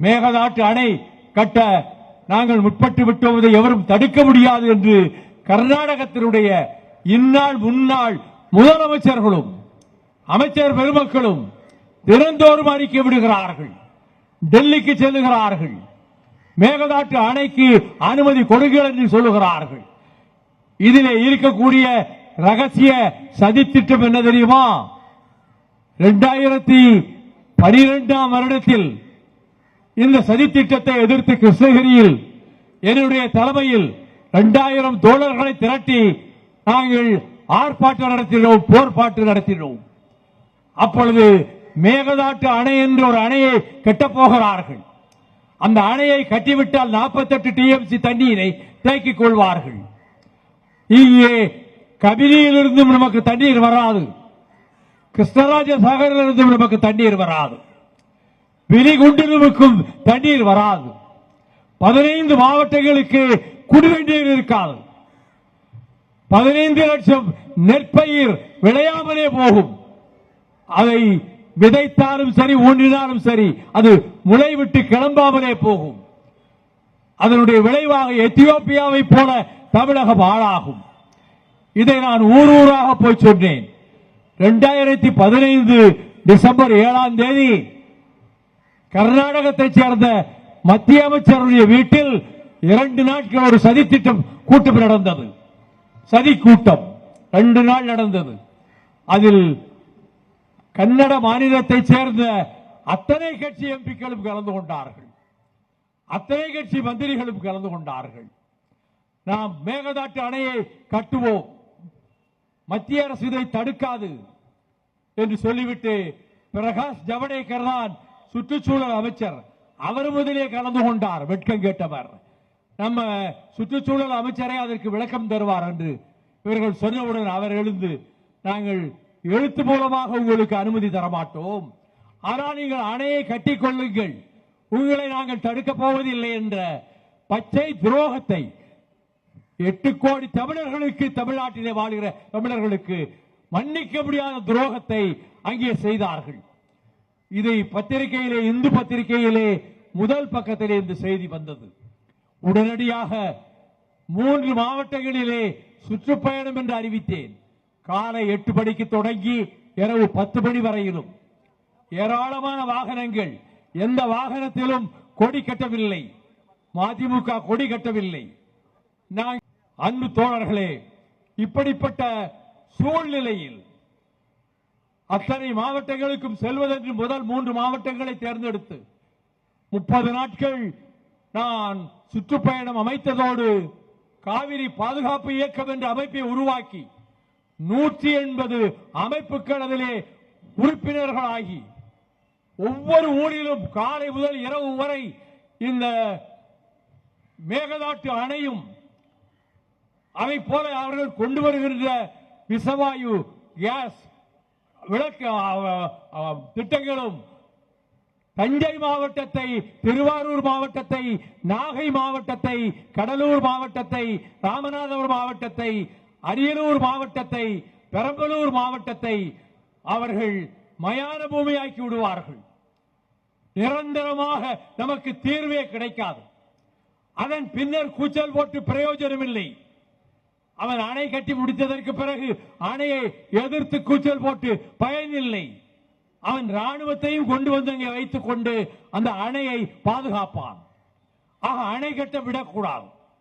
மேகதாட்டு அணை கட்ட நாங்கள் முற்பட்டு விட்டோவதை எவரும் தடுக்க முடியாது என்று கர்நாடகத்தினுடைய இந்நாள் முன்னாள் முதலமைச்சர்களும் அமைச்சர் பெருமக்களும் தினந்தோறும் அறிக்கை விடுகிறார்கள். டெல்லிக்கு செல்லுகிறார்கள். மேகதாட்டு அணைக்கு அனுமதி கொடுங்கள் என்று சொல்லுகிறார்கள். இதிலே இருக்கக்கூடிய ரகசிய சதித்திட்டம் என்ன தெரியுமா? இரண்டாயிரத்தி பனிரெண்டாம் வருடத்தில் இந்த சதித்திட்டத்தை எதிர்த்து கிருஷ்ணகிரியில் என்னுடைய தலைமையில் இரண்டாயிரம் தோழர்களை திரட்டி நாங்கள் ஆர்ப்பாட்டம் நடத்தினோம் போர்ப்பாட்டு நடத்தினோம். அப்பொழுது மேகதாட்டு அணை என்ற ஒரு அணையை கெட்டப் போகிறார்கள். அந்த அணையை கட்டிவிட்டால் 48 டிஎம்சி தண்ணீரை தேக்கிக் கொள்வார்கள். இங்கே கபிலியிலிருந்தும் நமக்கு தண்ணீர் வராது. கிருஷ்ணராஜ சாகரிலிருந்தும் நமக்கு தண்ணீர் வராது. விலிகுண்டிலுக்கும் தண்ணீர் வராது. பதினைந்து மாவட்டங்களுக்கு குடிநீர் இருக்காது. பதினைந்து லட்சம் நெற்பயிர் விளையாமலே போகும். அதை விதைத்தாலும் சரி ஊன்றினாலும் சரி அது முளை விட்டு கிளம்பாமலே போகும். அதனுடைய விளைவாக எத்தியோப்பியாவை போல தமிழகம் ஆளாகும். இதை நான் ஊர் ஊராக போய் சொன்னேன். இரண்டாயிரத்தி பதினைந்து டிசம்பர் ஏழாம் தேதி கர்நாடகத்தை சேர்ந்த மத்திய அமைச்சருடைய வீட்டில் இரண்டு நாட்கள் ஒரு சதி திட்டம் கூட்டம் நடந்தது. சதி கூட்டம். ரெண்டு நாள் நடந்தது. அதில் கன்னட மாநிலத்தை சேர்ந்த அத்தனை கட்சி எம்பிக்களும் கலந்து கொண்டார்கள். அத்தனை கட்சி மந்திரிகளும் கலந்து கொண்டார்கள். நாம் மேகதாட்டு அணையை கட்டுவோம். மத்திய அரசு இதை தடுக்காது என்று சொல்லிவிட்டு பிரகாஷ் ஜவடேகர் தான் சுற்றுச்சூழல் அமைச்சர் அவர் முதலே கலந்து கொண்டார் வெட்கம் கேட்டவர். நம்ம சுற்றுச்சூழல் அமைச்சரே அதற்கு விளக்கம் தருவார் என்று இவர்கள் சொன்னவுடன் அவர் எழுந்து நாங்கள் எழுத்து மூலமாக உங்களுக்கு அனுமதி தரமாட்டோம். ஆனால் நீங்கள் அணையை கட்டிக்கொள்ளுங்கள் உங்களை நாங்கள் தடுக்கப் போவதில்லை என்ற பச்சை துரோகத்தை எட்டு கோடி தமிழர்களுக்கு தமிழ்நாட்டிலே வாழ்கிற தமிழர்களுக்கு மன்னிக்க முடியாத துரோகத்தை அங்கே செய்தார்கள். இதை பத்திரிகையிலே இந்து பத்திரிகையிலே முதல் பக்கத்திலே இந்த செய்தி வந்தது. உடனடியாக மூன்று மாவட்டங்களிலே சுற்றுப்பயணம் என்று அறிவித்தேன். காலை எட்டு மணிக்கு தொடங்கி இரவு பத்து மணி வரையிலும். ஏராளமான வாகனங்கள் எந்த வாகனத்திலும் கொடி கட்டவில்லை. மதிமுக கொடி கட்டவில்லை. நான் அன்பு தோழர்களே இப்படிப்பட்ட சூழ்நிலையில் அத்தனை மாவட்டங்களுக்கும் செல்வதென்று முதல் மூன்று மாவட்டங்களை தேர்ந்தெடுத்து முப்பது நாட்கள் நான் சுற்றுப்பயணம் அமைத்ததோடு காவிரி பாதுகாப்பு இயக்கம் என்ற அமைப்பை உருவாக்கி நூற்றி எண்பது அமைப்புகள் அதிலே உறுப்பினர்களாகி ஒவ்வொரு ஊரிலும் காலை முதல் இரவு வரை இந்த மேகதாட்டு அணையும் அதை போல அவர்கள் கொண்டு வருகின்ற விசவாயு கேஸ் விளக்க திட்டங்களும். தஞ்சை மாவட்டத்தை திருவாரூர் மாவட்டத்தை நாகை மாவட்டத்தை கடலூர் மாவட்டத்தை ராமநாதபுரம் மாவட்டத்தை அரியலூர் மாவட்டத்தை பெரம்பலூர் மாவட்டத்தை அவர்கள் மயான பூமியாக்கி விடுவார்கள். நிரந்தரமாக நமக்கு தீர்வே கிடைக்காது. அதன் பின்னர் கூச்சல் போட்டு பிரயோஜனம் இல்லை அவன் அணை கட்டி முடித்ததற்கு பிறகு அணையை எதிர்த்து கூச்சல் போட்டு பயனில்லை. அவன் ராணுவத்தையும் கொண்டு வந்து அங்கே வைத்துக் கொண்டு அந்த அணையை பாதுகாப்பான். ஆக அணை கட்ட விடக்கூடாது.